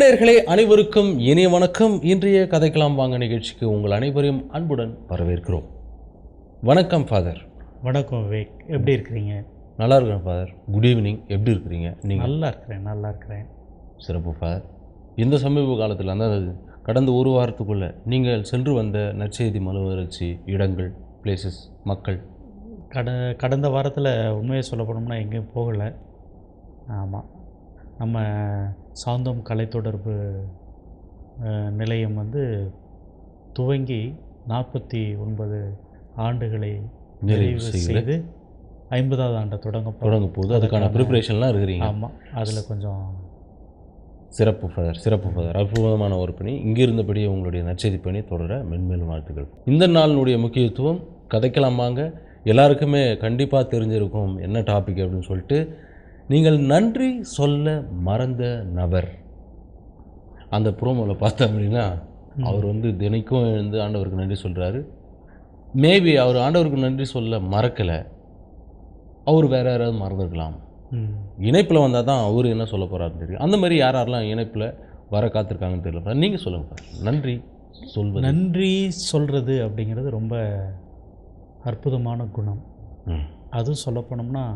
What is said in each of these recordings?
நேயர்களே அனைவருக்கும் இனிய வணக்கம். இன்றைய கதைக்கலாம் வாங்க நிகழ்ச்சிக்கு உங்கள் அனைவரையும் அன்புடன் வரவேற்கிறோம். வணக்கம் ஃபாதர் வணக்கம் விவேக். எப்படி இருக்கிறீங்க? நல்லா இருக்கேன் ஃபாதர் குட் ஈவினிங் எப்படி இருக்கிறீங்க? நீங்கள் நல்லா இருக்கிறேன் நல்லா இருக்கிறேன். சிறப்பு ஃபாதர் இந்த சமீப காலத்தில் அதாவது கடந்த ஒரு வாரத்துக்குள்ளே நீங்கள் சென்று வந்த நற்செய்தி மலுவரட்சி இடங்கள் பிளேசஸ் மக்கள். கட கடந்த வாரத்தில் உண்மையை சொல்ல போனோம்னா எங்கேயும் போகலை. ஆமாம் நம்ம சாந்தோம் கலைத்தொடர்பு அஹ், நிலையம் வந்து துவங்கி நாற்பத்தி ஒன்பது ஆண்டுகளை நிறைவு செய்து ஐம்பதாவது ஆண்டை தொடங்க தொடங்க போகுது. அதுக்கான ப்ரிப்பரேஷன்லாம் இருக்கிறீங்க. ஆமாம் அதில் கொஞ்சம் சிறப்பு ஃபாதர் சிறப்பு ஃபாதர் அற்புதமான ஒரு பணி. இங்கே இருந்தபடியே உங்களுடைய நற்செய்தி பணி தொடர மென்மேலும் வாழ்த்துக்கள். இந்த நாளினுடைய முக்கியத்துவம் கதைக்கலாமாங்க எல்லாருக்குமே கண்டிப்பாக தெரிஞ்சிருக்கும் என்ன டாபிக் அப்படின்னு சொல்லிட்டு நீங்கள் நன்றி சொல்ல மறந்த நபர். அந்த ப்ரோமோவில் பார்த்தோம் அப்படின்னா அவர் வந்து தினைக்கும் எழுந்து ஆண்டவருக்கு நன்றி சொல்கிறாரு மேபி அவர் ஆண்டவருக்கு நன்றி சொல்ல மறக்கலை. அவர் வேற யாராவது மறந்துருக்கலாம். இணைப்பில் வந்தால் தான் அவர் என்ன சொல்ல போகிறாருன்னு தெரியும். அந்த மாதிரி யார் யாரெல்லாம் இணைப்பில் வர காத்திருக்காங்கன்னு தெரியல. நீங்கள் சொல்லுங்கள் நன்றி சொல்வது. நன்றி சொல்கிறது அப்படிங்கிறது ரொம்ப அற்புதமான குணம். அதுவும் சொல்ல போனோம்னா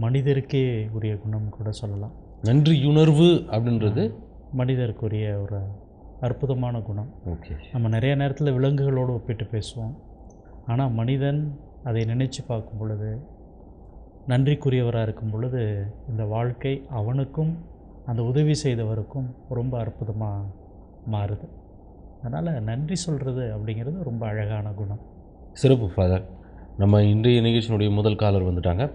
மனிதருக்கே உரிய குணம் கூட சொல்லலாம். நன்றியுணர்வு அப்படின்றது? மனிதருக்குரிய ஒரு அற்புதமான குணம். ஓகே. நம்ம நிறைய நேரத்தில் விலங்குகளோடு ஒப்பிட்டு பேசுவோம். ஆனால் மனிதன் அதை நினைச்சு பார்க்கும் பொழுது நன்றிக்குரியவராக இருக்கும் பொழுது இந்த வாழ்க்கை அவனுக்கும் அந்த உதவி செய்தவருக்கும் ரொம்ப அற்புதமாக மாறுது. அதனால் நன்றி சொல்கிறது அப்படிங்கிறது ரொம்ப அழகான குணம். சிறப்பு ஃபாதர். நம்ம இன்றைய நிகழ்ச்சியினுடைய முதல் காலர் வந்துட்டாங்க.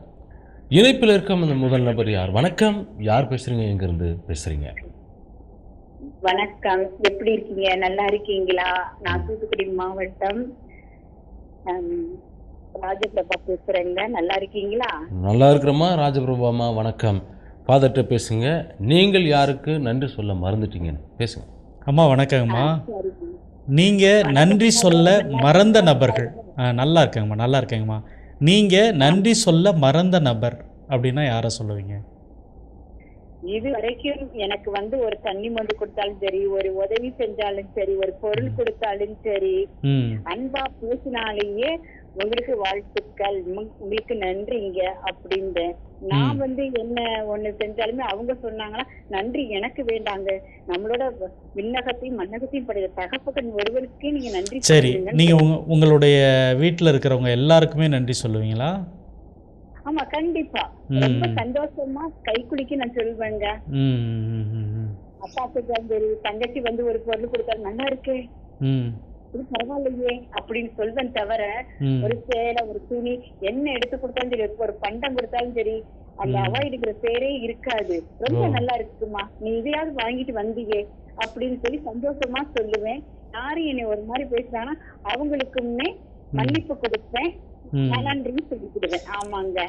இணைப்பில் இருக்க அந்த முதல் நபர் யார்? வணக்கம். யார் பேசுகிறீங்க எங்கேருந்து பேசுகிறீங்க வணக்கம். எப்படி இருக்கீங்க? நல்லா இருக்கீங்களா? நான் தூத்துக்குடி மாவட்டம் ராஜபிரபா பேசுறேங்க. நல்லா இருக்கீங்களா? நல்லா இருக்கிறோமா ராஜபிரபாமா வணக்கம். ஃபாதர்கிட்ட பேசுங்க. நீங்கள் யாருக்கு நன்றி சொல்ல மறந்துட்டீங்கன்னு. பேசுங்க. அம்மா வணக்கங்கம்மா. நீங்கள் நன்றி சொல்ல மறந்த நபர்கள். நல்லா இருக்கேங்கம்மா. நல்லா இருக்கேங்கம்மா. நீங்கள் நன்றி சொல்ல மறந்த நபர் அப்படின்னா யாரை சொல்லுவீங்க? இது வரைக்கும் எனக்கு வந்து ஒரு தண்ணி மொண்டு கொடுத்தாலும் சரி ஒரு உதவி செஞ்சாலும் சரி ஒரு பொருள் கொடுத்தாலும் சரி அன்பா பேசினாலேயே உங்களுக்கு வாழ்த்துக்கள். உங்க- உங்களுக்கு நன்றிங்க அப்படின்னு நான் வந்து என்ன ஒண்ணு செஞ்சாலுமே அவங்க சொன்னாங்கன்னா நன்றி எனக்கு வேண்டாங்க. நம்மளோட விண்ணகத்தையும் மன்னகத்தையும் படைத்த தகப்பகன் ஒருவருக்கே நீங்க நன்றி சரி உங்க உங்களுடைய வீட்டில் இருக்கிறவங்க எல்லாருக்குமே நன்றி சொல்லுவீங்களா? ஆமா கண்டிப்பா. ரொம்ப சந்தோஷமா கை குலுக்கி நான் சொல்வேங்க. அப்பாவுக்கு தங்கச்சி வந்து ஒரு பொருள் கொடுத்தாரு நல்லா இருக்கு. இது பரவாயில்லையே அப்படின்னு சொல்வேன் தவிர ஒரு சேலை ஒரு துணி என்ன எடுத்து கொடுத்தாலும் சரி ஒரு பண்டம் கொடுத்தாலும் சரி அந்த அவா இருக்கிற பேரே இருக்காது. ரொம்ப. நல்லா இருக்குமா? நீ இதையாவது வாங்கிட்டு வந்தீங்க அப்படின்னு சொல்லி சந்தோஷமா சொல்லுவேன். யாரும் என்னை ஒரு மாதிரி பேசுறாங்கன்னா அவங்களுக்குமே மன்னிப்பு கொடுப்பேன். ம். நான் நன்றின்னு சொல்லிக்கிடுவேன் ஆமாங்க.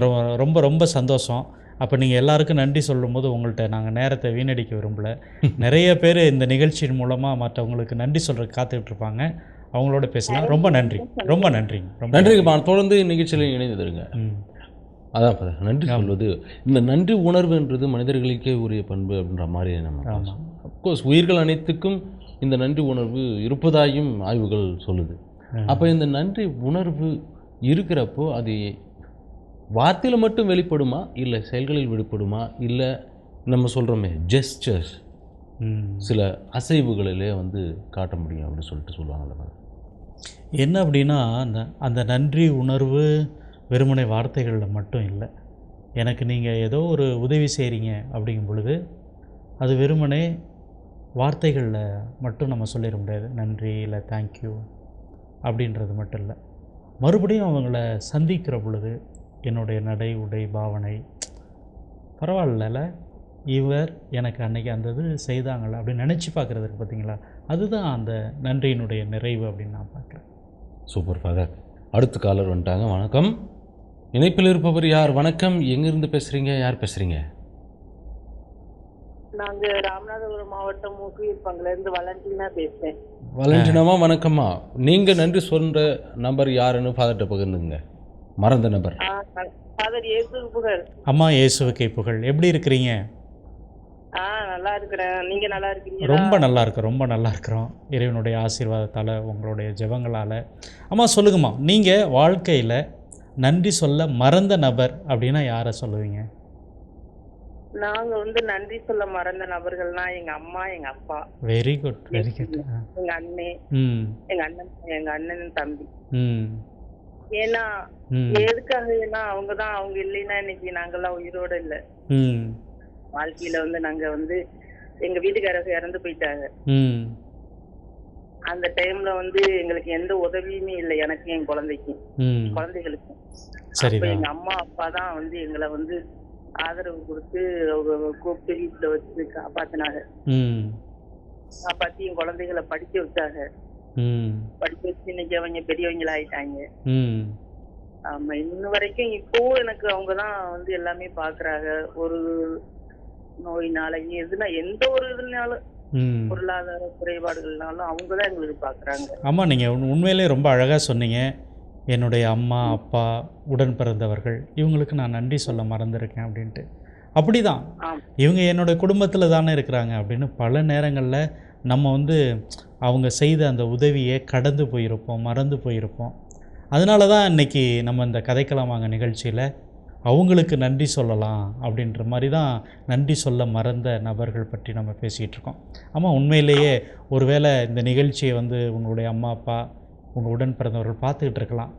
ரொம்ப ரொம்ப ரொம்ப சந்தோஷம். அப்போ நீங்கள் எல்லாருக்கும் நன்றி சொல்லும்போது உங்கள்கிட்ட நாங்கள் நேரத்தை வீணடிக்க விரும்பல. நிறைய பேர் இந்த நிகழ்ச்சியின் மூலமாக மற்றவங்களுக்கு நன்றி சொல்கிறதுக்கு காத்துக்கிட்டு இருப்பாங்க. அவங்களோட பேசலாம் ரொம்ப நன்றி. ரொம்ப நன்றிங்க ரொம்ப நன்றிங்கப்பா தொடர்ந்து நிகழ்ச்சியில் இணைந்துருங்க. ம். அதான் நன்றி சொல்வது இந்த நன்றி உணர்வுன்றது மனிதர்களுக்கே உரிய பண்பு அப்படின்ற மாதிரி நம்ம அப்கோர்ஸ் உயிர்கள் அனைத்துக்கும் இந்த நன்றி உணர்வு இருப்பதாயும் ஆய்வுகள் சொல்லுது. அப்போ இந்த நன்றி உணர்வு இருக்கிறப்போ அது வார்த்தையில் மட்டும் வெளிப்படுமா? இல்லை செயல்களில் வெளிப்படுமா? இல்லை நம்ம சொல்கிறோமே ஜெஸ்டர்ஸ் சில அசைவுகளிலே வந்து காட்ட முடியும் அப்படின்னு சொல்லிட்டு சொல்லுவாங்கல்ல என்ன அப்படின்னா அந்த அந்த நன்றி உணர்வு வெறுமனை வார்த்தைகளில் மட்டும் இல்லை. எனக்கு நீங்கள் ஏதோ ஒரு உதவி செய்கிறீங்க அப்படிங்கும் பொழுது அது வெறுமனே வார்த்தைகளில் மட்டும் நம்ம சொல்லிட முடியாது. நன்றி இல்லை தேங்க்யூ அப்படின்றது மட்டும் இல்லை. மறுபடியும் அவங்கள சந்திக்கிற பொழுது என்னுடைய நடை உடை பாவனை. பரவாயில்லல. இவர் எனக்கு அன்னைக்கு அந்த இது செய்தாங்கள அப்படின்னு நினச்சி பார்க்குறது இருக்கு பார்த்தீங்களா? அதுதான் அந்த நன்றியினுடைய நிறைவு அப்படின்னு நான் பார்க்குறேன். சூப்பர் ஃபாதர் அடுத்த காலர் வந்துட்டாங்க. வணக்கம். இணைப்பில் இருப்பவர் யார்? வணக்கம். எங்கிருந்து பேசுகிறீங்க யார் பேசுகிறீங்க நாங்க ராமநாதபுரம் மாவட்டம் மூக்குயிர் பங்குல இருந்து வலண்டினா பேசுறேன். வலண்டினமா வணக்கம்மா. நீங்கள் நன்றி சொல்கிற நபர் யாருன்னு ஃபாதர்கிட்ட பகிர்ந்துங்க மறந்த நபர். அம்மா இயேசுவுக்கை புகழ். எப்படி இருக்கிறீங்க? நல்லா இருக்கிறேன். நீங்க நல்லா இருக்கீங்களா? ரொம்ப நல்லா இருக்கு ரொம்ப நல்லா இருக்கிறோம். இறைவனுடைய ஆசீர்வாதத்தால் உங்களுடைய ஜெபங்களால். அம்மா சொல்லுங்கம்மா. நீங்கள் வாழ்க்கையில் நன்றி சொல்ல மறந்த நபர் அப்படின்னா யாரை சொல்லுவீங்க? நாங்க வந்து நன்றி சொல்ல மறந்த நபர்கள்னா எங்க அம்மா எங்க அப்பா. வெரி குட் வெரி குட் எங்க அண்ணே. ம். எங்க அண்ணன் எங்க அண்ணன் தம்பி. ஏன்னா ம். எதுக்காக ஏன்னா அவங்க இல்லைன்னா இன்னைக்கு நாங்கெல்லாம் உயிரோட இல்ல. வாழ்க்கையில வந்து நாங்க வந்து எங்க வீட்டுக்காரங்க இறந்து போயிட்டாங்க. அந்த டைம்ல வந்து எங்களுக்கு எந்த உதவியுமே இல்லை எனக்கு என் குழந்தைக்கு. ம். குழந்தைகளுக்கு. அப்ப எங்க அம்மா அப்பா தான் வந்து எங்களை வந்து ஆதரவு கொடுத்து அவங்க கூப்பிட்டு வீட்டுல வச்சு காப்பாத்தினாங்க. காப்பாத்தி என் குழந்தைகளை படிக்க வச்சாங்க. வச்சு இன்னைக்கு அவங்க பெரியவங்களா ஆயிட்டாங்க. ம். ஆமா இன்ன வரைக்கும் இப்போ எனக்கு அவங்க தான் வந்து எல்லாமே பாக்குறாங்க. ஒரு நோயினால எதுனா எந்த ஒரு இதுனாலும் பொருளாதார குறைபாடுகள்னாலும் அவங்க தான் எங்களுக்கு பாக்குறாங்க. ஆமாம் நீங்கள் உண்மையிலே ரொம்ப அழகாக சொன்னீங்க. என்னுடைய அம்மா அப்பா உடன் பிறந்தவர்கள் இவங்களுக்கு நான் நன்றி சொல்ல மறந்துருக்கேன் அப்படின்ட்டு. அப்படி தான் ஆம். இவங்க என்னுடைய குடும்பத்தில் தானே இருக்கிறாங்க அப்படின்னு பல நேரங்களில் நம்ம வந்து அவங்க செய்த அந்த உதவியை கடந்து போயிருப்போம் மறந்து போயிருப்போம். அதனால தான் இன்றைக்கி நம்ம இந்த கதைக்கலாமாங்க நிகழ்ச்சியில் அவங்களுக்கு நன்றி சொல்லலாம் அப்படின்ற மாதிரி தான் நன்றி சொல்ல மறந்த நபர்கள் பற்றி நம்ம பேசிகிட்டு இருக்கோம். ஆமாம் உண்மையிலேயே ஒருவேளை இந்த நிகழ்ச்சியை வந்து உங்களுடைய அம்மா அப்பா உங்கள் உடன் பிறந்தவர்கள் பார்த்துக்கிட்டு இருக்கலாம்.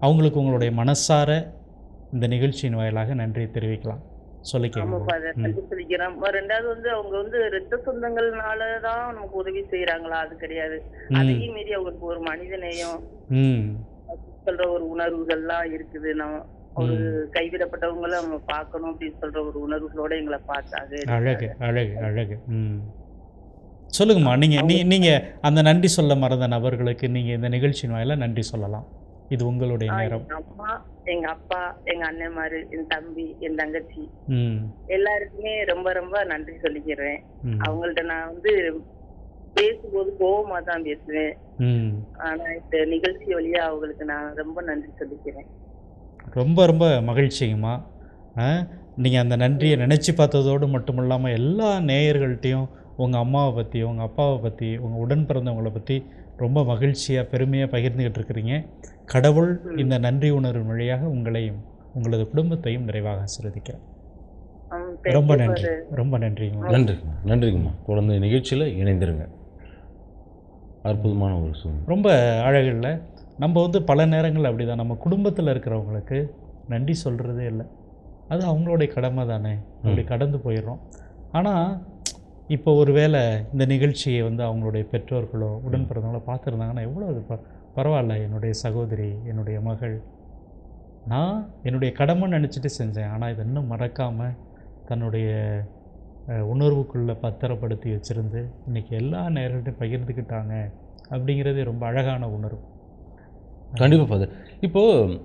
அவங்களுக்கு உங்களுடைய மனசார இந்த நிகழ்ச்சியின் வாயிலாக நன்றியை தெரிவிக்கலாம். சொல்லிக்கிறேன் ரெண்டாவது வந்து அவங்க வந்து ரத்த சொந்தங்கள்னாலதான் நமக்கு உதவி செய்யறாங்களா அது கிடையாது. அதையும் மீறி அவங்களுக்கு ஒரு மனித நேயம். ம். சொல்ற ஒரு உணர்வுகள்லாம் இருக்குது. நம்ம ஒரு கைவிடப்பட்டவங்கள நம்ம பார்க்கணும் அப்படின்னு சொல்ற ஒரு உணர்வுகளோட எங்களை பார்த்தாங்க. அழகு அழகு அழகு. சொல்லுங்கம்மா நீங்கள் நீ நீங்கள் அந்த நன்றி சொல்ல மறந்த நபர்களுக்கு நீங்கள் இந்த நிகழ்ச்சியின் வாயிலாக நன்றி சொல்லலாம். இது உங்களுடைய நேரம். அம்மா எங்க அப்பா எங்க அண்ணன்மாரு என் தம்பி என் தங்கச்சி. எல்லாருக்குமே ரொம்ப ரொம்ப நன்றி சொல்லிக்கிறேன். அவங்கள்ட்ட நான் வந்து பேசும்போது கோவமா தான் பேசுவேன். ஆனா இந்த நிகழ்ச்சி வழியா அவங்களுக்கு நான் ரொம்ப நன்றி சொல்லிக்கிறேன். ரொம்ப ரொம்ப மகிழ்ச்சிங்கம்மா. நீங்கள் அந்த நன்றியை நினச்சி பார்த்ததோடு மட்டும் இல்லாமல் எல்லா நேயர்கள்ட்டையும் உங்கள் அம்மாவை பற்றி உங்கள் அப்பாவை பற்றி உங்கள் உடன் பிறந்தவங்கள பற்றி ரொம்ப மகிழ்ச்சியாக பெருமையாக பகிர்ந்துக்கிட்டு இருக்கிறீங்க. கடவுள் இந்த நன்றி உணர்வு வழியாக உங்களையும் உங்களது குடும்பத்தையும் நிறைவாக thank ரொம்ப நன்றி. ரொம்ப நன்றிங்கம்மா நன்றிங்கம்மா நன்றிங்கம்மா தொடர்ந்து நிகழ்ச்சியில் இணைந்திருங்க. அற்புதமான ஒரு சூழ்நிலை. ரொம்ப அழகில்ல. நம்ம வந்து பல நேரங்கள் அப்படி தான் நம்ம குடும்பத்தில் இருக்கிறவங்களுக்கு நன்றி சொல்கிறதே இல்லை. அது அவங்களுடைய கடமை தானே. அப்படி கடந்து போயிடுறோம். ஆனால் இப்போ ஒரு வேளை இந்த நிகழ்ச்சியை வந்து அவங்களுடைய பெற்றோர்களோ உடன் பிறந்தவங்களோ பார்த்துருந்தாங்கன்னா எவ்வளோ அது ப பரவாயில்ல. என்னுடைய சகோதரி என்னுடைய மகள். நான் என்னுடைய கடமை நினச்சிட்டு செஞ்சேன். ஆனால் இதை இன்னும் மறக்காமல் தன்னுடைய உணர்வுக்குள்ளே பத்திரப்படுத்தி வச்சுருந்து இன்றைக்கி எல்லா நேரத்தையும் பகிர்ந்துக்கிட்டாங்க அப்படிங்கிறதே ரொம்ப அழகான உணர்வு. கண்டிப்பாக ஃபாதர். இப்போது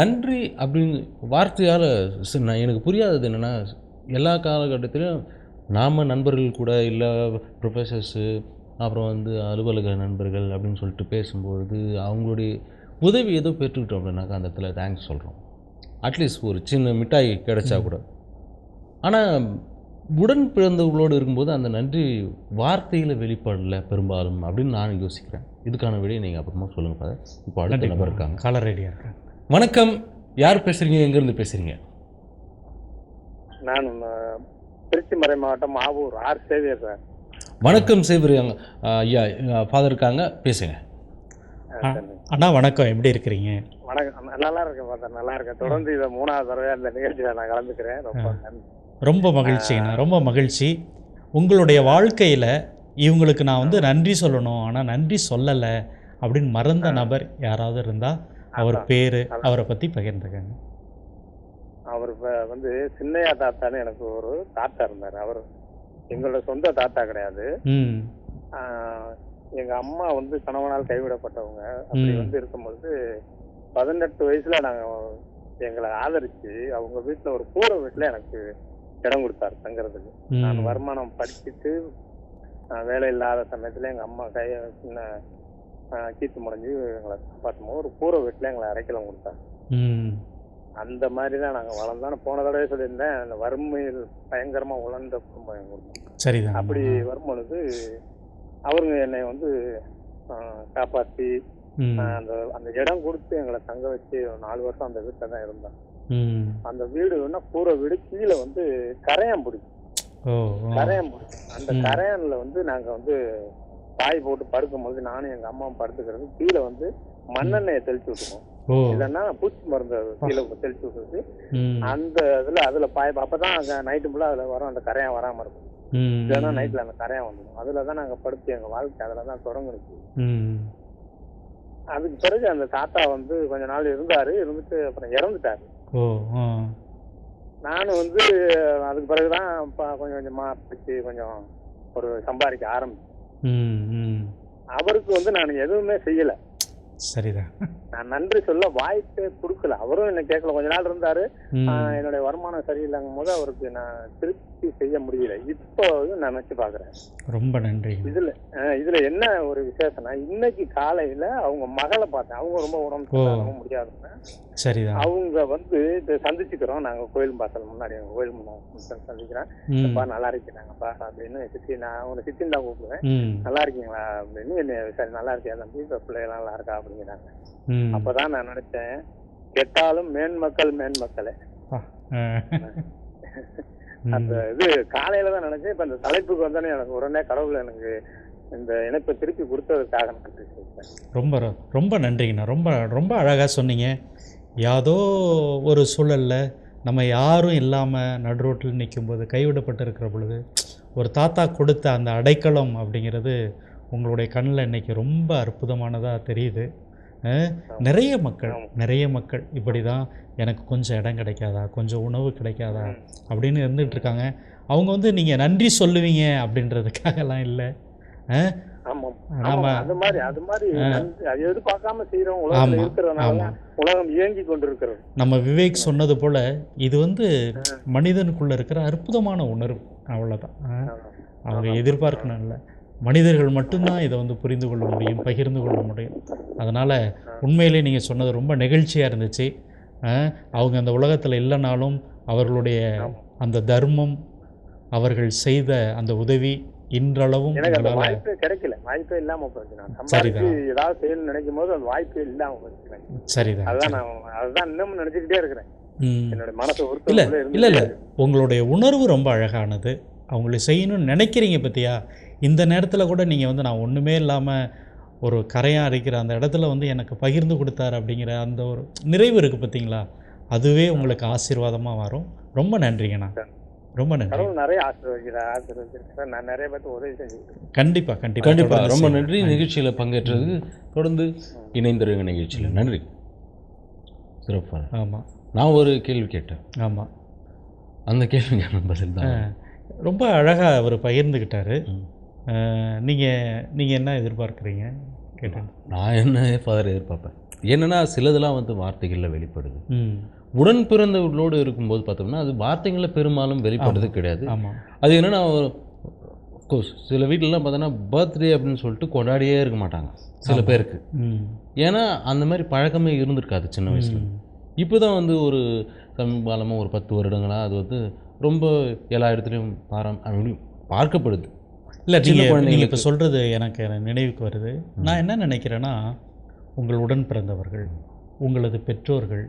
நன்றி அப்படின்னு வார்த்தையால் எனக்கு புரியாதது என்னென்னா எல்லா காலகட்டத்திலும் நாம் நண்பர்கள் கூட இல்லை ப்ரொஃபஸர்ஸு அப்புறம் வந்து அலுவலக நண்பர்கள் அப்படின்னு சொல்லிட்டு பேசும்பொழுது அவங்களுடைய உதவி ஏதோ பெற்றுக்கிட்டோம் அப்படின்னாக்கா அந்த இடத்துல தேங்க்ஸ் சொல்கிறோம் அட்லீஸ்ட் ஒரு சின்ன மிட்டாய் கிடைச்சா கூட. ஆனால் உடன் பிறந்தவர்களோடு இருக்கும்போது அந்த நன்றி வார்த்தையில் வெளிப்படல பெரும்பாலும் அப்படின்னு நான் யோசிக்கிறேன். இதுக்கான விடையை நீங்கள் அப்புறமா சொல்லுங்கள் ஃபாதர் இப்போ அடுத்த நபர் இருக்காங்க. கலர் ரெடியாக இருக்காங்க. வணக்கம். யார் பேசுகிறீங்க எங்கேருந்து பேசுகிறீங்க நான் திருச்சி மறை மாவட்டம் ஆவூர் ஆர் சேவியர் சார். வணக்கம் சேவரியாங்க ஐயா ஃபாதர் இருக்காங்க பேசுங்க. அண்ணா வணக்கம். எப்படி இருக்கிறீங்க? வணக்கம். நல்லா இருக்கேன் பார்த்தா நல்லா இருக்கேன். தொடர்ந்து இதை மூணாவது தடவை அந்த நிகழ்ச்சியில் நான் கலந்துக்கிறேன். ரொம்ப நன்றி. ரொம்ப மகிழ்ச்சிங்கண்ணா ரொம்ப மகிழ்ச்சி. உங்களுடைய வாழ்க்கையில் இவங்களுக்கு நான் வந்து நன்றி சொல்லணும். ஆனால் நன்றி சொல்லலை அப்படின்னு மறந்த நபர் யாராவது இருந்தால் அவர். பேர். அவரை பற்றி பகிர்ந்துக்கங்க. அவர் வந்து சின்னையா தாத்தான்னு எனக்கு ஒரு தாத்தா இருந்தார். அவர் எங்களோட சொந்த தாத்தா கிடையாது. எங்க அம்மா வந்து கணவனால் கைவிடப்பட்டவங்க. அப்படி. வந்து இருக்கும்பொழுது பதினெட்டு வயசுல நாங்க எங்களை ஆதரிச்சு அவங்க வீட்டுல ஒரு கூரை வீட்டுல எனக்கு இடம் கொடுத்தாரு தங்குறதுக்கு. நான் வருமானம் படிச்சுட்டு வேலை இல்லாத சமயத்துல எங்க அம்மா கைய சின்ன கீத்து முடிஞ்சு எங்களை காப்பாற்றும் போது ஒரு கூரை வீட்டுல எங்களை அடைக்கலம் கொடுத்தாங்க. அந்த மாதிரி தான் நாங்கள் வளர்ந்தோம் போன தடவை சொல்லியிருந்தேன் அந்த வறுமையில் பயங்கரமா உழந்த குடும்பம் எங்க குடும்பம் சரிதான். அப்படி வரும் பொழுது அவருங்க என்னை வந்து ஆஹ், அந்த அந்த இடம் கொடுத்து எங்களை தங்க வச்சு நாலு வருஷம் அந்த வீட்டில் தான் இருந்தோம் அந்த வீடு வேணா கூரை வீடு கீழே வந்து கரையான் பிடிக்கும். கரையான் பிடிக்கும் அந்த. கரையான்ல வந்து நாங்க வந்து பாய் போட்டு படுக்கும் போது நானும் எங்க அம்மாவும் படுத்துக்கிறது கீழே வந்து மண்ணெண்ணெயை தெளிச்சு விட்டுருவோம் இல்லைன்னா பூச்சி மருந்து கீழே தெளிச்சு விட்டுறது ம். அந்த இதுல அதுல பாய் அப்பதான் நைட்டு ஃபுல்லா அதுல வரும் அந்த கரையான் வராம இருக்கும். இல்லைன்னா நைட்ல அந்த கரையான் வந்துடும் அதுல தான் நாங்க படுத்து எங்க வாழ்க்கை அதுல தான் தொடங்குனுச்சு. அதுக்கு பிறகு அந்த தாத்தா வந்து கொஞ்ச நாள் இருந்தாரு இருந்துட்டு அப்புறம் இறந்துட்டாரு. நானும் வந்து அதுக்கு பிறகுதான் கொஞ்சம் கொஞ்சமா படிச்சு கொஞ்சம் ஒரு சம்பாதிக்க ஆரம்பிச்சேன். அவருக்கு வந்து நான் எதுவுமே செய்யல. சரிதான் நான் நன்றி சொல்ல வாய்ப்பே கொடுக்கல. அவரும் என்ன கேட்கல. கொஞ்ச நாள் இருந்தாரு. என்னுடைய வருமானம் சரியில்லைங்கும் போது அவருக்கு நான் திருப்தி செய்ய முடியல. இப்போ நான் நினைச்சு பாக்குறேன் ரொம்ப நன்றி. இதுல இதுல என்ன ஒரு விசேஷம்னா இன்னைக்கு காலையில அவங்க மகளை பார்த்தேன். அவங்க ரொம்ப உடம்பு முடியாதுங்க சரிதான். அவங்க வந்து இதை சந்திச்சுக்கிறோம். நாங்க கோயில் வாசல் முன்னாடி கோயில் சந்திக்கிறேன். நல்லா இருக்கிறாங்கப்பா அப்படின்னு சித்தி நான் உங்களை சித்தின்னு தான் கூப்பிடுவேன். நல்லா இருக்கீங்களா அப்படின்னு என்ன சரி நல்லா இருக்கியா தம்பி? இப்ப பிள்ளைகள்லாம் நல்லா இருக்கா? அப்படிங்கிறாங்க. அப்பதான் நான் நினைச்சேன் கெட்டாலும் மேன்மக்கள். ஆ. அந்த இது காலையில தான் நினைச்சேன் இப்ப இந்த தலைப்புக்கு வந்தோடனே எனக்கு உடனே கடவுள் எனக்கு இந்த இணைப்பை திருப்பி கொடுத்ததுக்காக ரொம்ப ரொம்ப நன்றிங்கண்ணா. ரொம்ப ரொம்ப அழகாக சொன்னீங்க. யாதோ ஒரு சூழலில் நம்ம யாரும் இல்லாமல் நடுரோட்டில் நிற்கும்போது கைவிடப்பட்டு இருக்கிற பொழுது ஒரு தாத்தா கொடுத்த அந்த அடைக்கலம் அப்படிங்கிறது உங்களுடைய கண்ணில் இன்னைக்கு ரொம்ப அற்புதமானதாக தெரியுது. நிறைய மக்கள். நிறைய மக்கள் இப்படி தான் எனக்கு கொஞ்சம் இடம் கிடைக்காதா கொஞ்சம் உணவு கிடைக்காதா அப்படின்னு இருந்துகிட்டு இருக்காங்க அவங்க வந்து நீங்கள் நன்றி சொல்லுவீங்க அப்படின்றதுக்காகலாம் இல்லை. அது மாதிரி அது மாதிரி எதிர்பார்க்காம செய்யறோம். உலகம் இயங்கி கொண்டிருக்கிறது. நம்ம விவேக் சொன்னது போல் இது வந்து மனிதனுக்குள்ளே இருக்கிற அற்புதமான உணர்வு. அவ்வளோதான் அவங்க எதிர்பார்க்கணும் இல்லை மனிதர்கள் மட்டும்தான் இதை வந்து புரிந்து கொள்ள முடியும் பகிர்ந்து கொள்ள முடியும். அதனால் உண்மையிலே நீங்கள் சொன்னது ரொம்ப நெகிழ்ச்சியாக இருந்துச்சு. அவங்க அந்த உலகத்தில் இல்லைனாலும் அவர்களுடைய அந்த தர்மம் அவர்கள் செய்த அந்த உதவி இன்றளவும் வாய்ப்பே கிடைக்கல. வாய்ப்பே இல்லாம சரிதான். ஏதாவது செய்யணும்னு நினைக்கும் போது அந்த வாய்ப்பே இல்லாம போச்சு. சரிதான். அதுதான் நான் அதுதான் இன்னமும் நினைச்சுக்கிட்டே இருக்கிறேன். என்னோட மனசு இல்லை இல்லை இல்லை. உங்களுடைய உணர்வு ரொம்ப அழகானது. அவங்களை செய்யணும்னு நினைக்கிறீங்க பத்தியா? இந்த நேரத்தில் கூட நீங்கள் வந்து நான் ஒன்றுமே இல்லாமல் ஒரு கரையாக இருக்கிற அந்த இடத்துல வந்து எனக்கு பகிர்ந்து கொடுத்தாரு அப்படிங்கிற அந்த ஒரு நிறைவு இருக்குது பார்த்தீங்களா அதுவே உங்களுக்கு ஆசீர்வாதமாக வரும். ரொம்ப நன்றிங்கண்ணா ரொம்ப நன்றி. நிறைய ஆசீர்வதிக்கிறார் நான் நிறைய பேருக்கு உதவி கண்டிப்பாக கண்டிப்பாக கண்டிப்பாக ரொம்ப நன்றி. நிகழ்ச்சியில் பங்கேற்றதுக்கு தொடர்ந்து இணைந்திருங்க நிகழ்ச்சியில். நன்றி. சிறப்பாக ஆமாம் நான் ஒரு கேள்வி கேட்டேன். ஆமாம் அந்த கேள்விக்கான பதில் தான். ரொம்ப அழகாக அவர் பகிர்ந்துக்கிட்டாரு. நீங்கள் நீங்கள் என்ன எதிர்பார்க்குறீங்க? கேட்டேன். நான் என்ன ஃபாதர் எதிர்பார்ப்பேன்? என்னன்னா சிலதெல்லாம் வந்து வார்த்தைகளில் வெளிப்படுது. உடன் பிறந்தவர்களோடு இருக்கும்போது பார்த்தோம்னா அது வார்த்தைகளில் பெரும்பாலும் வெளிப்படுறது கிடையாது. ஆமாம் அது என்னன்னா கோர்ஸ் சில வீட்டிலலாம் பார்த்தோன்னா பர்த்டே அப்படின்னு சொல்லிட்டு கொண்டாடியே இருக்க மாட்டாங்க சில பேருக்கு. ஏன்னா அந்த மாதிரி பழக்கமே இருந்திருக்காது சின்ன வயசில். இப்போ தான் வந்து ஒரு சமீபகாலமாக ஒரு பத்து வருடங்களாக அது வந்து ரொம்ப எல்லா இடத்துலையும் பாரம் பார்க்கப்படுது. இல்லை நீங்கள் நீங்கள் இப்போ சொல்கிறது எனக்கு நினைவுக்கு வருது. நான் என்ன நினைக்கிறேன்னா உங்கள் உடன் பிறந்தவர்கள் உங்களது பெற்றோர்கள்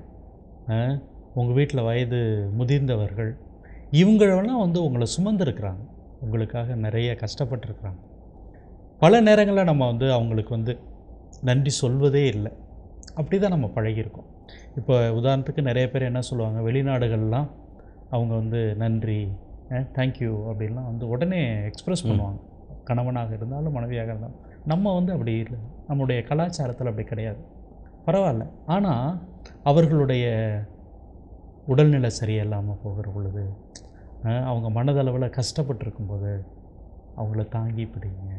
உங்கள் வீட்டில் வயது முதிர்ந்தவர்கள் இவங்களெல்லாம் வந்து உங்களை சுமந்துருக்குறாங்க. உங்களுக்காக நிறைய கஷ்டப்பட்டிருக்கிறாங்க. பல நேரங்களில் நம்ம வந்து அவங்களுக்கு வந்து நன்றி சொல்வதே இல்லை. அப்படி தான் நம்ம பழகியிருக்கோம். இப்போ உதாரணத்துக்கு நிறைய பேர் என்ன சொல்லுவாங்க வெளிநாடுகள்லாம் அவங்க வந்து நன்றி தேங்க்யூ அப்படின்லாம் வந்து உடனே எக்ஸ்பிரஸ் பண்ணுவாங்க. கணவனாக இருந்தாலும் மனைவியாக இருந்தாலும். நம்ம வந்து அப்படி இல்லை. நம்முடைய கலாச்சாரத்தில் அப்படி கிடையாது. பரவாயில்ல. ஆனால் அவர்களுடைய உடல்நிலை சரியில்லாமல் போகிற பொழுது அவங்க மனதளவில் கஷ்டப்பட்டிருக்கும் போது அவங்கள தாங்கி பிடிங்க.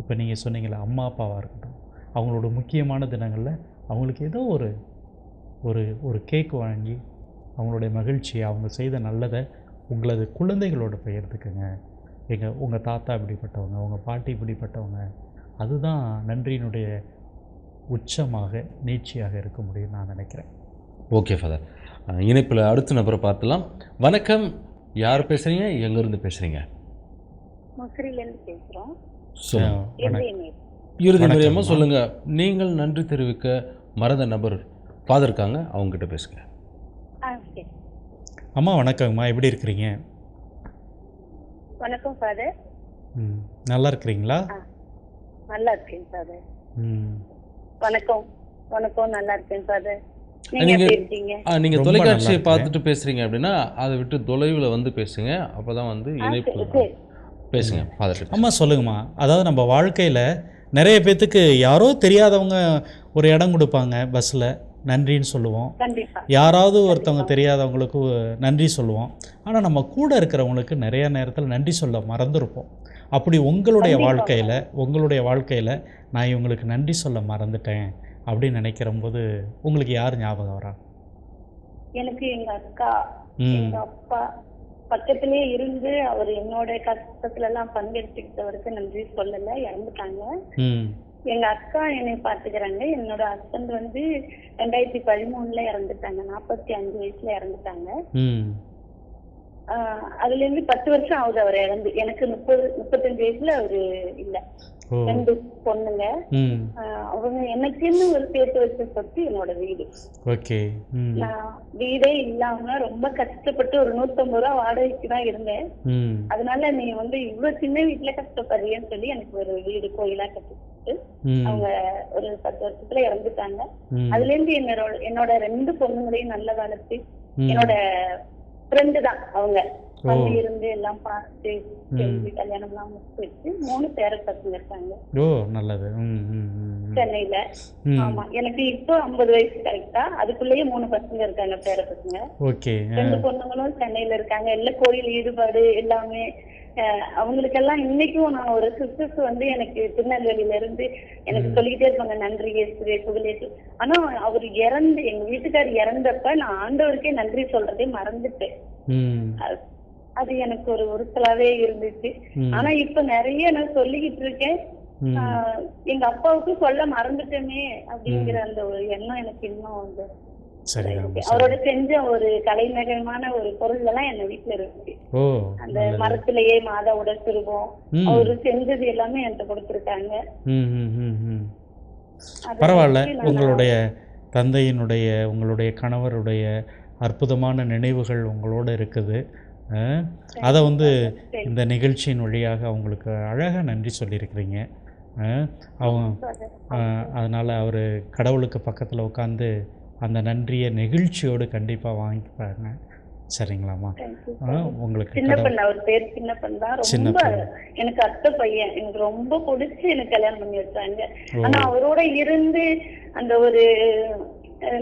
இப்போ நீங்கள் சொன்னீங்களே அம்மா அப்பாவாக இருக்கட்டும். அவங்களோட முக்கியமான தினங்களில் அவங்களுக்கு ஏதோ ஒரு ஒரு ஒரு கேக் வாங்கி அவங்களுடைய மகிழ்ச்சியை அவங்க செய்த நல்லதை உங்களது குழந்தைகளோட பகிர்ந்துக்குங்க எங்கள் உங்கள் தாத்தா இப்படிப்பட்டவங்க உங்கள் பாட்டி இப்படிப்பட்டவங்க அதுதான் நன்றியினுடைய உச்சமாக நீட்சியாக இருக்க முடியும்னு நான் நினைக்கிறேன். ஓகே ஃபாதர் இணைப்பில் அடுத்த நபரை பார்த்துலாம். வணக்கம். யார் பேசுகிறீங்க எங்கேருந்து பேசுகிறீங்க முசிறில இருந்து பேசுறோம். சொல்லுங்க. வணக்கம். இறுதி. முறையமாக சொல்லுங்கள் நீங்கள் நன்றி தெரிவிக்க மறந்த நபர் ஃபாதர் இருக்காங்க. அவங்ககிட்ட பேசுங்க. அம்மா வணக்கங்கம்மா எப்படி இருக்கிறீங்க? வணக்கம் ஃபாதர் ம். நல்லா இருக்கிறீங்களா? நல்லா இருக்கேன் ஃபாதர் ம். வணக்கம். வணக்கம் நல்லா இருக்கேன் ஃபாதர் நீங்கள் ரொம்ப தொலைக்காட்சியை. பார்த்துட்டு பேசுகிறீங்க அப்படின்னா அதை விட்டு தொலைவில் வந்து பேசுங்க. அப்போ தான் வந்து இணைப்பு. பேசுங்க ஃபாதர் அம்மா சொல்லுங்கம்மா. அதாவது நம்ம வாழ்க்கையில் நிறைய பேர்த்துக்கு யாரோ தெரியாதவங்க ஒரு இடம் கொடுப்பாங்க பஸ்ஸில் நன்றின்னு சொல்லுவோம். யாராவது ஒருத்தவங்க தெரியாதவங்களுக்கு நன்றி சொல்லுவோம். ஆனால் நம்ம கூட இருக்கிறவங்களுக்கு நிறைய நேரத்தில் நன்றி சொல்ல மறந்துருப்போம். அப்படி உங்களுடைய. வாழ்க்கையில் உங்களுடைய வாழ்க்கையில் நான் இவங்களுக்கு நன்றி சொல்ல மறந்துட்டேன் அப்படின்னு நினைக்கிற போது உங்களுக்கு யார் ஞாபகம் வரா? எனக்கு எங்க அக்கா எங்க அப்பா பக்கத்திலேயே இருந்து அவர் என்னோட கஷ்டத்துல எல்லாம் பங்கெடுத்துக்கிட்டவருக்கு நன்றி சொல்லல இறந்துட்டாங்க. ம். எங்க அக்கா என்னை பாத்துக்கிறாங்க. என்னோட ஹஸ்பண்ட் வந்து ரெண்டாயிரத்தி பதிமூணுல இறந்துட்டாங்க. நாற்பத்தி அஞ்சு வயசுல இறந்துட்டாங்க. அதுல இருந்து பத்து வருஷம் ஆகுது அவர் இறந்து. எனக்கு முப்பது முப்பத்தஞ்சு வயசுல அவரு இல்ல. ரெண்டு பொண்ணுங்க. அவங்க எனக்குன்னு ஒரு சேர்த்து வச்ச சொத்து என்னோட வீடு. ஓகே. வீடே இல்லாம ரொம்ப கஷ்டப்பட்டு ஒரு நூத்தம்பது ரூபா வாடகைக்கு தான் இருந்தேன். அதனால நீ வந்து இவ்வளவு சின்ன வீட்டுல கஷ்டப்படுறியன்னு சொல்லி எனக்கு ஒரு வீடு கோயிலா கட்டி கொடுத்து ம். அவங்க ஒரு பத்து வருஷத்துல இறந்துட்டாங்க. அதுல இருந்து என்னோட என்னோட ரெண்டு பொண்ணுங்களையும் நல்ல வளர்த்து. என்னோட ஃப்ரெண்டு தான் அவங்க. வந்து இருந்து எல்லாம் பார்த்து கல்யாணம் எல்லாம் முடிச்சு மூணு பேர பசங்க இருக்காங்க ஓ நல்லது. சென்னையில. ஆமா எனக்கு இப்போ ஐம்பது வயசு கரெக்டா அதுக்குள்ளேயே மூணு பசங்க இருக்காங்க பேர பசங்க. ரெண்டு பொண்ணுங்களும் சென்னையில இருக்காங்க. எல்லாம் கோயில் ஈடுபாடு எல்லாமே அவங்களுக்கெல்லாம் இன்னைக்கும் நான் ஒரு சிஸ்டர்ஸ் வந்து எனக்கு திருநெல்வேலியில இருந்து எனக்கு சொல்லிக்கிட்டே இருப்பாங்க நன்றி இயேசுவே புகழேசு. ஆனா அவர் இறந்து எங்க வீட்டுக்கார் இறந்தப்ப நான் ஆண்டவருக்கே நன்றி சொல்றதே மறந்துட்டேன். அது- எனக்கு ஒரு உறுத்தலாவே இருந்துச்சு. ஆனா இப்ப நிறைய நான் சொல்லிக்கிட்டு இருக்கேன். எங்க அப்பாவுக்கு சொல்ல மறந்துட்டேனே அப்படிங்கிற அந்த ஒரு எண்ணம் எனக்கு இன்னும் வந்து. அவரோட செஞ்ச ஒரு கலைநகரமான ஒரு பொருள் எல்லாம் எங்க வீட்டுல இருக்கு. அந்த மரத்திலேயே மாதா உடச்சிருவோம். ம். அவரு செஞ்சது எல்லாமே என்கிட்ட கொடுத்துருக்காங்க. ம் ம் ம் ம். அதை பரவாயில்ல. உங்களுடைய தந்தையினுடைய உங்களுடைய கணவருடைய அற்புதமான நினைவுகள் உங்களோட இருக்குது. அதை வந்து. இந்த நிகழ்ச்சியின் வழியாக அவங்களுக்கு அழகாக நன்றி சொல்லியிருக்கிறீங்க. அவங்க அதனால் அவர் கடவுளுக்கு பக்கத்தில் உட்காந்து அந்த நன்றியை நெகிழ்ச்சியோடு கண்டிப்பாக வாங்கிப்பாங்க சரிங்களாம்மா? உங்களுக்கு சின்ன பண்ண அவர் பேர் சின்ன பண்ண ரொம்ப. எனக்கு அத்தை பையன் எனக்கு ரொம்ப பிடிச்சு எனக்கு கல்யாணம் பண்ணி வச்சாங்க. ஆனா அவரோட இருந்து அந்த ஒரு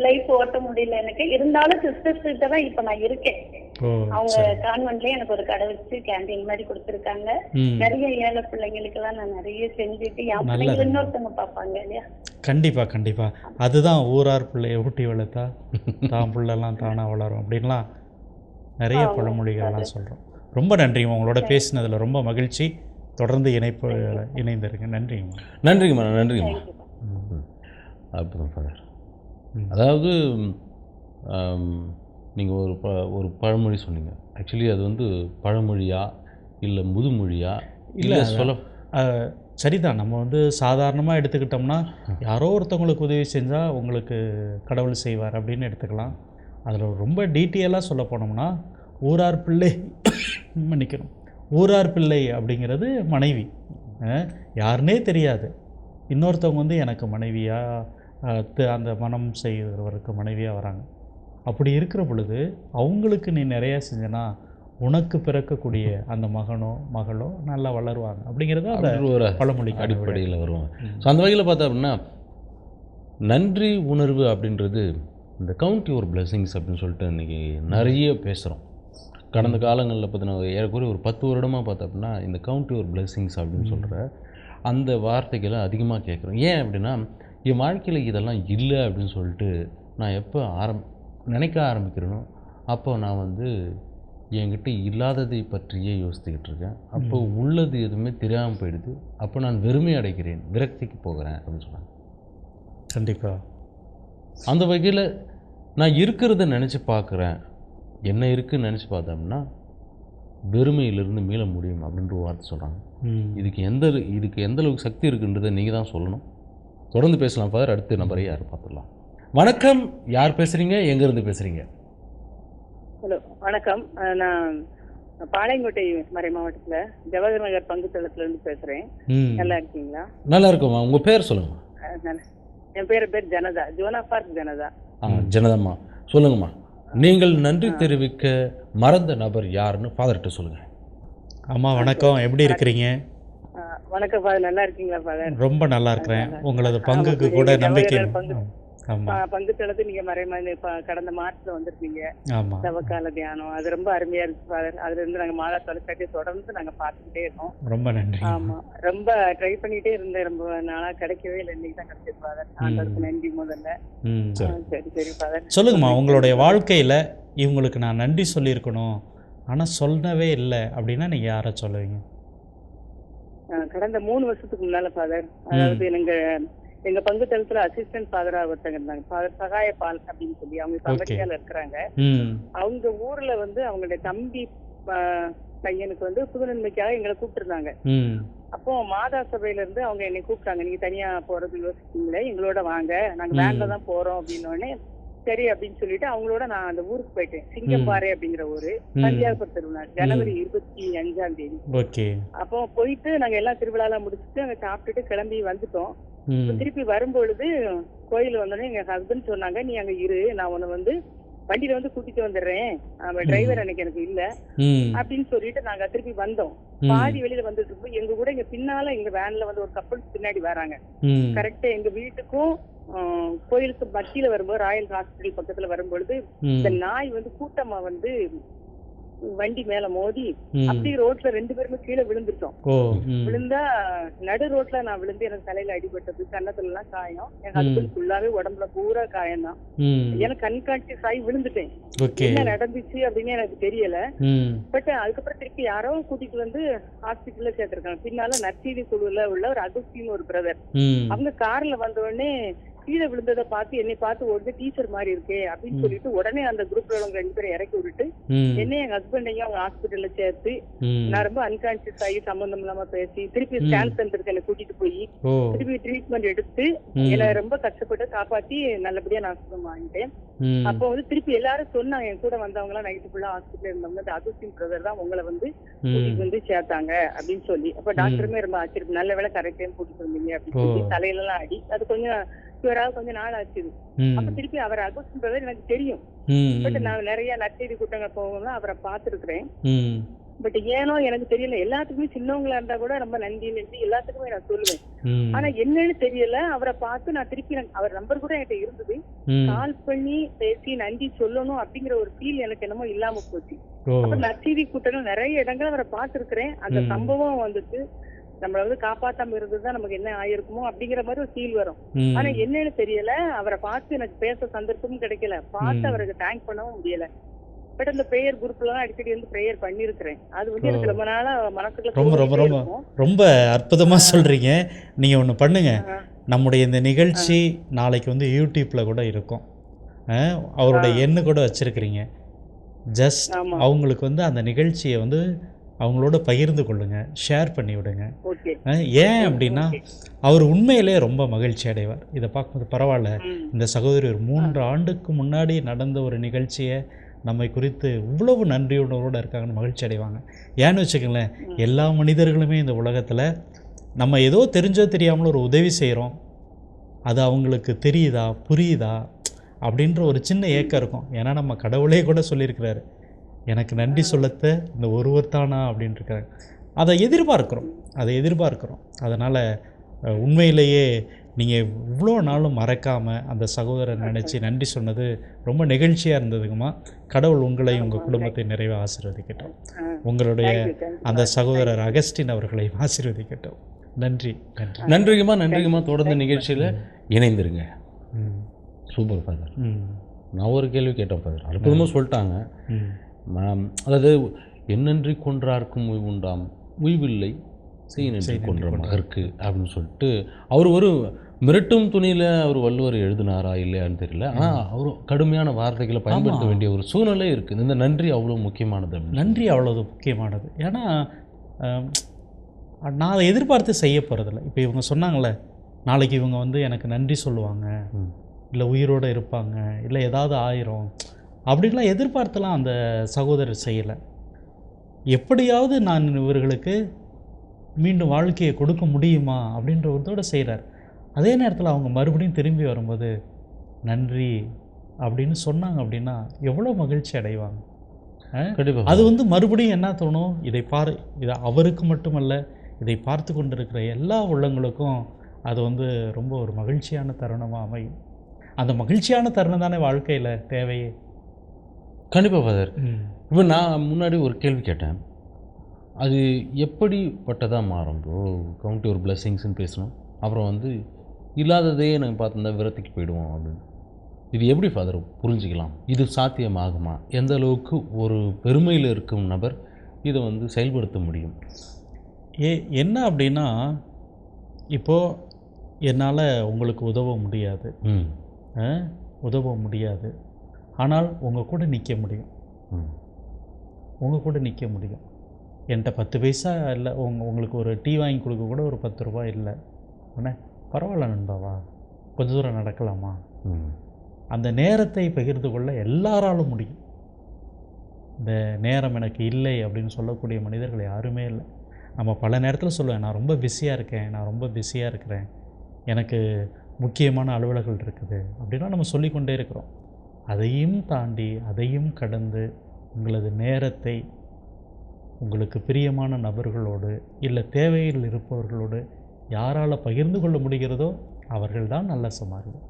லைஃப் ஓட்ட முடியல எனக்கு. இருந்தாலும் சிஸ்டர்ஸ் கிட்ட தான் இப்ப நான் இருக்கேன். அவங்க கான்வென்ட்லயே எனக்கு ஒரு கடை வச்சு கேண்டீன் மாதிரி கொடுத்துருக்காங்க. நிறைய ஏழை பிள்ளைங்களுக்கு எல்லாம் நான் நிறைய செஞ்சுட்டு என். பிள்ளைங்க இன்னொருத்தவங்க பார்ப்பாங்க இல்லையா? கண்டிப்பாக கண்டிப்பாக அதுதான் ஊரார் பிள்ளையை ஊட்டி வளர்த்தா தான் பிள்ளைலாம் தானாக வளரும் அப்படின்லாம் நிறைய பழமொழிகள்லாம் சொல்கிறோம் ரொம்ப நன்றிங்க. உங்களோட பேசினதில் ரொம்ப மகிழ்ச்சி. தொடர்ந்து இணைப்பு இணைந்திருங்க. நன்றிங்கம்மா. நன்றிங்கம்மா நன்றிங்கம்மா தேங்க்யூ. ம். அற்புதம் ஃபாதர் ம். அதாவது நீங்கள் ஒரு ப ஒரு பழமொழி சொன்னீங்க. ஆக்சுவலி அது வந்து பழமொழியா இல்லை முதுமொழியா இல்லை சொல்ல சரிதான். நம்ம வந்து சாதாரணமாக எடுத்துக்கிட்டோம்னா யாரோ ஒருத்தவங்களுக்கு உதவி செஞ்சால் உங்களுக்கு கடவுள் செய்வார் அப்படின்னு எடுத்துக்கலாம். அதில் ரொம்ப டீட்டெயிலாக சொல்ல போனோம்னா ஊரார் பிள்ளை மன்னிக்கணும். ஊரார் பிள்ளை அப்படிங்கிறது மனைவி. அஹ், யாருன்னே தெரியாது. இன்னொருத்தவங்க வந்து எனக்கு மனைவியாக அந்த மனம் செய்கிறவருக்கு மனைவியாக வராங்க. அப்படி இருக்கிற பொழுது அவங்களுக்கு நீ நிறையா செஞ்சனா உனக்கு பிறக்கக்கூடிய அந்த மகனோ மகளோ நல்லா வளருவாங்க. அப்படிங்கிறது அந்த ஒரு பழமொழி அடிப்படையில் வருவாங்க. ஸோ அந்த வகையில் பார்த்தா அப்படின்னா நன்றி உணர்வு அப்படின்றது இந்த கவுண்ட் யுவர் பிளெஸிங்ஸ் அப்படின்னு சொல்லிட்டு இன்றைக்கி நிறைய பேசுகிறோம் கடந்த காலங்களில் பார்த்தீங்கன்னா ஏறக்குறைய ஒரு பத்து வருடமாக பார்த்தா அப்படின்னா இந்த கவுண்ட் யுவர் பிளெஸிங்ஸ் அப்படின்னு சொல்கிற அந்த வார்த்தைகளை அதிகமாக கேட்குறோம் ஏன் அப்படின்னா என் வாழ்க்கையில் இதெல்லாம் இல்லை அப்படின்னு சொல்லிட்டு நான் எப்போ ஆரம் நினைக்க ஆரம்பிக்கிறேனோ அப்போ நான் வந்து என்கிட்ட இல்லாததை பற்றியே யோசித்துக்கிட்டு இருக்கேன். அப்போ உள்ளது எதுவுமே தெரியாமல் போயிடுது. அப்போ நான் வெறுமை அடைகிறேன். விரக்திக்கு போகிறேன் அப்படின்னு சொன்னாங்க. கண்டிப்பாக அந்த வகையில் நான் இருக்கிறத நினச்சி பார்க்குறேன். என்ன இருக்குன்னு நினச்சி பார்த்தோம்னா வெறுமையிலிருந்து மீள முடியும் அப்படின்ற ஒரு வார்த்தை சொல்கிறாங்க. இதுக்கு எந்த இதுக்கு எந்த அளவுக்கு சக்தி இருக்குன்றதை நீங்கள் தான் சொல்லணும். தொடர்ந்து பேசலாம் ஃபாதர். அடுத்த நம்பரை யார் பார்த்துடலாம்? வணக்கம். யார் பேசுகிறீங்க எங்கேருந்து பேசுகிறீங்க ஹலோ வணக்கம். நான் பாளையங்கோட்டை மறை மாவட்டத்துல ஜவஹர் நகர் பங்கு தளத்துல இருந்து பேசுறேன். நல்லா இருக்கீங்களா? நல்லா இருக்குமா உங்கள் பேர் நல்ல- என் பேர் பேர் ஜனதா. ஜோனா பார்க் ஜனதா. ஆ ஜனதம்மா. சொல்லுங்கம்மா. நீங்கள் நன்றி தெரிவிக்க மறந்த நபர் யாருன்னு ஃபாதர்கிட்ட சொல்லுங்கள் அம்மா வணக்கம். எப்படி இருக்கிறீங்க? வணக்கம் ஃபாதர் நல்லா இருக்கீங்களா ஃபாதர் ரொம்ப நல்லா இருக்கிறேன். உங்களது பங்குக்கு கூட எங்க நம்பிக்கை பங்கு- தளத்து நீங்க மறை மா- இப்ப கடந்த மார்ச்ல வந்திருக்கீங்க தவக்கால தியானம். அது ரொம்ப அருமையா இருக்கு ஃபாதர் அதுல இருந்து நாங்க மாதா தொலைக்காட்டியை தொடர்ந்து நாங்க பார்த்துக்கிட்டே இருக்கோம் ரொம்ப நன்றி. ஆமா. ரொம்ப ட்ரை பண்ணிட்டே இருந்தேன். ரொம்ப நாளா கிடைக்கவே இல்லை. இன்னைக்கு தான் கிடைச்சது ஃபாதர் ஆண்டவருக்கு நன்றி முதல்ல. சரி. சரி ஃபாதர் சொல்லுங்கம்மா உங்களுடைய வாழ்க்கையில் இவங்களுக்கு நான் நன்றி சொல்லியிருக்கணும். ஆனால் சொல்லவே இல்லை அப்படின்னா நீங்கள் யாரை சொல்லுவீங்க? கடந்த மூணு வருஷத்துக்கு முன்னால ஃபாதர் அதாவது எங்க எங்க பங்கு தளத்துல அசிஸ்டன்ட் ஃபாதரா ஒருத்தங்க இருந்தாங்க. ஃபாதர் சகாய பால் அப்படின்னு சொல்லி அவங்க. அமெரிக்கால இருக்கிறாங்க. அவங்க ஊர்ல வந்து அவங்களுடைய தம்பி பையனுக்கு வந்து புதுநன்மைக்காக எங்களை கூப்பிட்டுருந்தாங்க. அப்போ மாதா சபையில இருந்து அவங்க என்னை கூப்பிட்டாங்க. நீங்க தனியா போறது யோசிச்சீங்களே எங்களோட வாங்க. நாங்க வேன்ல தான் போறோம் அப்படின்னு சரி அப்படின்னு சொல்லிட்டு அவங்களோட நான் அந்த ஊருக்கு போயிட்டேன். சிங்கம்பாறை அப்படிங்கிற ஊரு. பந்தியாபுரம் திருவிழா ஜனவரி இருபத்தி அஞ்சாம் தேதி. அப்போ போயிட்டு நாங்க எல்லாம் திருவிழாலாம் முடிச்சுட்டு அங்க சாப்பிட்டுட்டு கிளம்பி வந்துட்டோம். திருப்பி வரும்பொழுது கோயில் வந்தோடனே எங்க ஹஸ்பண்ட் சொன்னாங்க நீ அங்க இரு நான் உன்னை வந்து வண்டியில வந்து கூட்டிட்டு வந்துடுறேன். அவன் டிரைவர் அன்னைக்கு எனக்கு இல்ல. அப்படின்னு சொல்லிட்டு நாங்க திருப்பி வந்தோம். பாதி வெளியில வந்துட்டு இருக்கும்போது எங்க கூட எங்க பின்னால எங்க வேன்ல வந்து ஒரு கப்பல் பின்னாடி வராங்க. கரெக்டா எங்க வீட்டுக்கும் கோயிலுக்கு மத்தியில வரும்போது ராயல் ஹாஸ்பிட்டல் பக்கத்துல வரும்பொழுது இந்த நாய் வந்து கூட்டமா வந்து வண்டி மேல மோதி ம். அப்படியே ரோட்ல ரெண்டு பேருமே கீழே விழுந்துட்டோம். விழுந்தா நடு ரோட்ல நான் விழுந்து எனக்கு தலையில அடிபட்டது கன்னத்துல எல்லாம் காயம். என் ஹஸ்பண்ட் ஃபுல்லாவே உடம்புல பூரா காயம் தான் எனக்கு கண்காட்சி ஆகி விழுந்துட்டேன். என்ன நடந்துச்சு அப்படின்னு எனக்கு தெரியல. பட் அதுக்கப்புறம் திருப்பி யாரோ கூட்டிட்டு வந்து ஹாஸ்பிட்டல்ல சேர்த்திருக்காங்க. பின்னால நற்செய்தி குழுல உள்ள ஒரு அகஸ்டின் ஒரு பிரதர் அவங்க கார்ல வந்த உடனே கீழே விழுந்ததை பார்த்து என்னை பார்த்து உடனே டீச்சர் மாதிரி இருக்கே அப்படின்னு சொல்லிட்டு உடனே அந்த குரூப்ல உள்ளவங்க ரெண்டு பேரும் இறக்கி விட்டுட்டு என்ன எங்க ஹஸ்பண்டையும் அவங்க ஹாஸ்பிட்டல்ல சேர்த்து நான் ரொம்ப அன்கான்சியஸ் ஆகி சம்பந்தம் இல்லாம பேசி திருப்பி ஸ்கேன் சென்டருக்கு என்னை கூட்டிட்டு போய் திருப்பி ட்ரீட்மெண்ட் எடுத்து. என்னை ரொம்ப கஷ்டப்பட்டு காப்பாத்தி நல்லபடியா நான் சுத்தம் வாங்கிட்டேன். அப்போ வந்து திருப்பி எல்லாரும் சொன்னாங்க என் கூட வந்தவங்க எல்லாம் நைட்டு ஃபுல்லா ஹாஸ்பிட்டல் இருந்தவங்க அந்த அகஸ்டின் பிரதர் தான் உங்களை வந்து கூட்டிட்டு வந்து சேர்த்தாங்க அப்படின்னு சொல்லி. அப்ப டாக்டருமே ரொம்ப ஆச்சரியம் நல்ல வேலை கரெக்ட் டைம் கூட்டிட்டு வந்தீங்க அப்படின்னு. சொல்லி தலையில எல்லாம் அடி. அது கொஞ்சம் இவராக கொஞ்சம் நாள் ஆச்சு அப்ப திருப்பி அவர் அகஸ்டின் பிரதர் எனக்கு தெரியும். பட் நான் நிறைய நற்செய்தி கூட்டங்கள் போகணும் அவரை பார்த்துருக்கிறேன். பட் ஏனோ எனக்கு தெரியல. எல்லாத்துக்குமே சின்னவங்களா இருந்தா கூட ரொம்ப நன்றி நன்றி எல்லாத்துக்குமே நான் சொல்லுவேன். ஆனா என்னன்னு தெரியல. அவரை பார்த்து நான் திருப்பி அவர் நம்பர் கூட என்கிட்ட இருந்தது. கால் பண்ணி பேசி நன்றி சொல்லணும் அப்படிங்கிற ஒரு ஃபீல் எனக்கு என்னமோ இல்லாம போச்சு. அப்ப நற்செய்தி கூட்டங்கள் நிறைய இடங்கள் அவரை பார்த்திருக்கிறேன். அந்த. சம்பவம் வந்துட்டு நம்மள வந்து காப்பாத்தாம இருந்ததுதான் நமக்கு என்ன ஆயிருக்குமோ அப்படிங்கிற மாதிரி ஒரு ஃபீல் வரும். ஆனா என்னன்னு தெரியல. அவரை பார்த்து எனக்கு பேச சந்தர்ப்பமும் கிடைக்கல. பார்த்து. அவருக்கு தேங்க் பண்ணவும் முடியல. பட் அந்த பிரேயர் குரூப்ல அடிக்கடி வந்து பிரேயர் பண்ணிருக்கிறேன். அது வந்து எனக்கு ரொம்ப நாளா மனசுக்குள்ள ரொம்ப ரொம்ப ரொம்ப. ரொம்ப அற்புதமாக சொல்கிறீங்க நீங்கள் ஒன்று பண்ணுங்க. நம்முடைய இந்த நிகழ்ச்சி நாளைக்கு வந்து யூடியூப்பில் கூட இருக்கும். அவருடைய எண்ணு கூட வச்சுருக்கிறீங்க. ஜஸ்ட். அவங்களுக்கு வந்து அந்த நிகழ்ச்சியை வந்து அவங்களோட பகிர்ந்து கொள்ளுங்க ஷேர் பண்ணி விடுங்க. ஏன் அப்படின்னா அவர் உண்மையிலே ரொம்ப மகிழ்ச்சி அடைவார். இதை பார்க்கும்போது பரவாயில்ல. இந்த சகோதரி ஒரு மூன்று ஆண்டுக்கு முன்னாடி நடந்த ஒரு நிகழ்ச்சியை நம்மை குறித்து இவ்வளவு நன்றியுணர்வோடு இருக்காங்கன்னு மகிழ்ச்சி அடைவாங்க. ஏன்னு வச்சுக்கோங்களேன் எல்லா மனிதர்களுமே இந்த உலகத்தில் நம்ம ஏதோ தெரிஞ்சோ தெரியாமலோ ஒரு உதவி செய்கிறோம் அது அவங்களுக்கு தெரியுதா புரியுதா? அப்படின்ற ஒரு சின்ன ஏக்கம் இருக்கும். ஏன்னா நம்ம கடவுளே கூட சொல்லியிருக்கிறாரு. எனக்கு நன்றி சொல்லத்த இந்த ஒருவர் தானா அப்படின்னு இருக்காரு அதை எதிர்பார்க்குறோம். அதை எதிர்பார்க்குறோம். அதனால் உண்மையிலேயே நீங்கள் இவ்வளோ நாளும் மறக்காமல் அந்த சகோதரர் நினச்சி நன்றி சொன்னது ரொம்ப நெகிழ்ச்சியாக இருந்ததுங்கம்மா. கடவுள் உங்களை உங்கள் குடும்பத்தை நிறைவாக ஆசீர்வதிக்கட்டும். உங்களுடைய. அந்த சகோதரர் அகஸ்டின் அவர்களை ஆசீர்வதிக்கட்டும். நன்றி. நன்றி. நன்றிங்கம்மா நன்றிங்கம்மா. தொடர்ந்து நிகழ்ச்சியில் இணைந்திருங்க. Super father. ம். நான் ஒரு கேள்வி கேட்டேன் ஃபாதர். அற்புதமாக சொல்லிட்டாங்க. அதாவது என்னன்றி கொன்றார்க்கும் உண்டாம். உய்வில்லை செய் நன்றி செய் நன்றி கொன்ற. மகற்கு அப்படின்னு சொல்லிட்டு அவர் ஒரு மிரட்டும் துணியில் அவர் வள்ளுவர் எழுதினாரா இல்லையான்னு தெரியல. ஆனால் அவர் கடுமையான வார்த்தைகளை பயன்படுத்த. வேண்டிய ஒரு சூழ்நிலை இருக்குது. இந்த நன்றி அவ்வளோ முக்கியமானது. நன்றி அவ்வளவு முக்கியமானது. ஏன்னா நான் அதை எதிர்பார்த்து செய்ய போகிறதில்ல இப்போ இவங்க சொன்னாங்களே நாளைக்கு இவங்க வந்து எனக்கு நன்றி சொல்லுவாங்க. இல்லை உயிரோடு இருப்பாங்க. இல்லை ஏதாவது ஆயிரும். அப்படின்லாம் எதிர்பார்த்துலாம் அந்த சகோதரர் செய்யலை. எப்படியாவது நான் இவர்களுக்கு மீண்டும் வாழ்க்கையை கொடுக்க முடியுமா அப்படின்ற ஒருத்தோடு செய்கிறார். அதே நேரத்தில் அவங்க மறுபடியும் திரும்பி வரும்போது நன்றி அப்படின்னு சொன்னாங்க அப்படின்னா எவ்வளோ மகிழ்ச்சி அடைவாங்க. கண்டிப்பா. அது வந்து மறுபடியும் என்ன தோணும்? இதை பார் இதை அவருக்கு மட்டுமல்ல இதை பார்த்து கொண்டிருக்கிற எல்லா உள்ளங்களுக்கும் அது வந்து ரொம்ப ஒரு மகிழ்ச்சியான தருணமாக அமையும். அந்த மகிழ்ச்சியான தருணம் தானே வாழ்க்கையில் தேவையே. கண்டிப்பா ஃபாதர் இப்போ நான் முன்னாடி ஒரு கேள்வி கேட்டேன். அது எப்படிப்பட்டதாக மாறும் ப்ரோ கவுண்ட் ஒரு பிளெஸிங்ஸ்னு பேசணும். அப்புறம் வந்து இல்லாததையே நாங்கள் பார்த்துருந்தா விரத்திக்கு போயிடுவோம் அப்படின்னு. இது எப்படி ஃபாதர் புரிஞ்சுக்கலாம். இது சாத்தியமாகுமா? எந்த அளவுக்கு ஒரு பெருமையில் இருக்கும் நபர் இதை வந்து செயல்படுத்த முடியும்? ஏ என்ன அப்படின்னா இப்போது என்னால் உங்களுக்கு உதவ முடியாது? உதவ முடியாது. ஆனால் உங்கள் கூட நிற்க முடியும். ம். உங்கள் கூட நிற்க முடியும். என்கிட்ட பத்து பைசா இல்லை. உங்க உங்களுக்கு ஒரு டீ வாங்கி கொடுக்க கூட ஒரு பத்து ரூபாய் இல்லை. அண்ணே பரவாயில்ல நண்பாவா? கொஞ்ச தூரம் நடக்கலாமா? ம். அந்த நேரத்தை பகிர்ந்து கொள்ள எல்லாராலும் முடியும். இந்த நேரம் எனக்கு இல்லை அப்படின்னு சொல்லக்கூடிய மனிதர்கள் யாருமே இல்லை. நம்ம பல நேரத்தில் சொல்லுவேன் நான் ரொம்ப பிஸியாக இருக்கேன். நான் ரொம்ப பிஸியாக இருக்கிறேன். எனக்கு முக்கியமான அலுவலர்கள் இருக்குது. அப்படின்னா நம்ம சொல்லிக்கொண்டே இருக்கிறோம். அதையும் தாண்டி அதையும் கடந்து உங்களது நேரத்தை உங்களுக்கு பிரியமான நபர்களோடு இல்லை தேவையில் இருப்பவர்களோடு யாரால் பகிர்ந்து கொள்ள முடிகிறதோ அவர்கள்தான் நல்ல சமாரியம்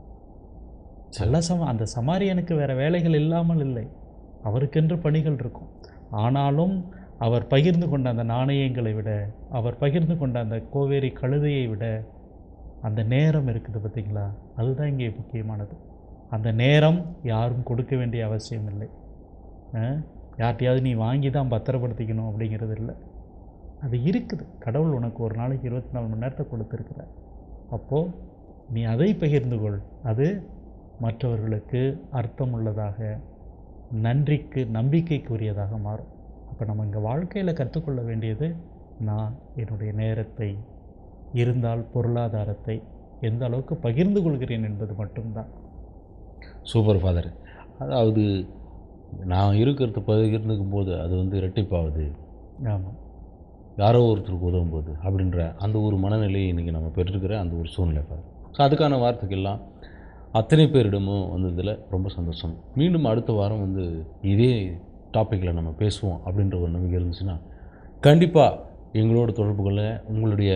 நல்ல சம அந்த சமாரியனுக்கு வேறு வேலைகள் இல்லாமல் இல்லை. அவருக்கென்று பணிகள் இருக்கும். ஆனாலும் அவர் பகிர்ந்து கொண்ட அந்த நாணயங்களை விட அவர் பகிர்ந்து கொண்ட அந்த கோவேரி கழுதையை விட அந்த நேரம் இருக்குது பார்த்தீங்களா அதுதான் இங்கே முக்கியமானது. அந்த நேரம் யாரும் கொடுக்க வேண்டிய அவசியம் இல்லை. அஹ், நீ வாங்கி தான் பத்திரப்படுத்திக்கணும் அப்படிங்கிறது இல்லை. அது இருக்குது. கடவுள் உனக்கு ஒரு நாளைக்கு இருபத்தி நாலு மணி நேரத்தை கொடுத்துருக்குற அப்போது நீ அதை பகிர்ந்து கொள். அது மற்றவர்களுக்கு அர்த்தமுள்ளதாக நன்றிக்கு நம்பிக்கைக்குரியதாக மாறும். அப்போ நம்ம இங்கே வாழ்க்கையில் கற்றுக்கொள்ள வேண்டியது நான் என்னுடைய நேரத்தை இருந்தால் பொருளாதாரத்தை எந்த அளவுக்கு பகிர்ந்து கொள்கிறேன் என்பது மட்டும்தான். Super father. அதாவது நான் இருக்கிறது பகிர்ந்துக்கும் போது அது வந்து இரட்டிப்பாகுது ஆமாம் யாரோ ஒருத்தருக்கு உதவும் போது அப்படின்ற அந்த ஒரு மனநிலையை இன்றைக்கி நம்ம பெற்றிருக்கிற அந்த ஒரு சூழ்நிலை ஃபாதர். ஸோ அதுக்கான வார்த்தைகள்லாம் அத்தனை பேரிடமும் வந்ததில் ரொம்ப சந்தோஷம். மீண்டும் அடுத்த வாரம் வந்து இதே டாப்பிக்கில் நம்ம பேசுவோம் அப்படின்ற ஒரு நம்பிக்கை இருந்துச்சுன்னா கண்டிப்பாக எங்களோட தொடர்புகளை உங்களுடைய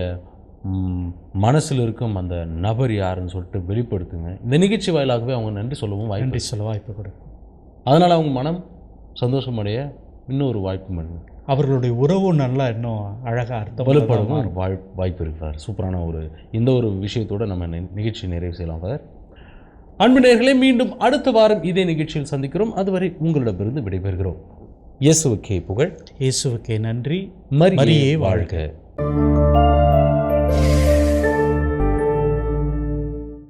மனசில் இருக்கும் அந்த நபர் யாருன்னு சொல்லிட்டு வெளிப்படுத்துங்க. இந்த நிகழ்ச்சி வாயிலாகவே அவங்க நன்றி சொல்லவும் வாய்ப்பு நன்றி சொல்ல வாய்ப்பு கொடுக்கும். அதனால் அவங்க மனம் சந்தோஷமடைய இன்னொரு வாய்ப்பு பண்ணுங்க அவர்களுடைய உறவு நல்லா இன்னும் அழகாக அர்த்தம் வலுப்படவும் ஒரு வாய் வாய்ப்பு இருக்கு சார். சூப்பரான ஒரு இந்த ஒரு விஷயத்தோடு நம்ம நிகழ்ச்சி நிறைவு செய்யலாம் சார். அன்பு மீண்டும் அடுத்த வாரம் இதே நிகழ்ச்சியில் சந்திக்கிறோம். அதுவரை உங்களிடமிருந்து விடைபெறுகிறோம். இயேசுவுக்கே புகழ். இயேசுவுக்கே நன்றி. மரியே வாழ்க.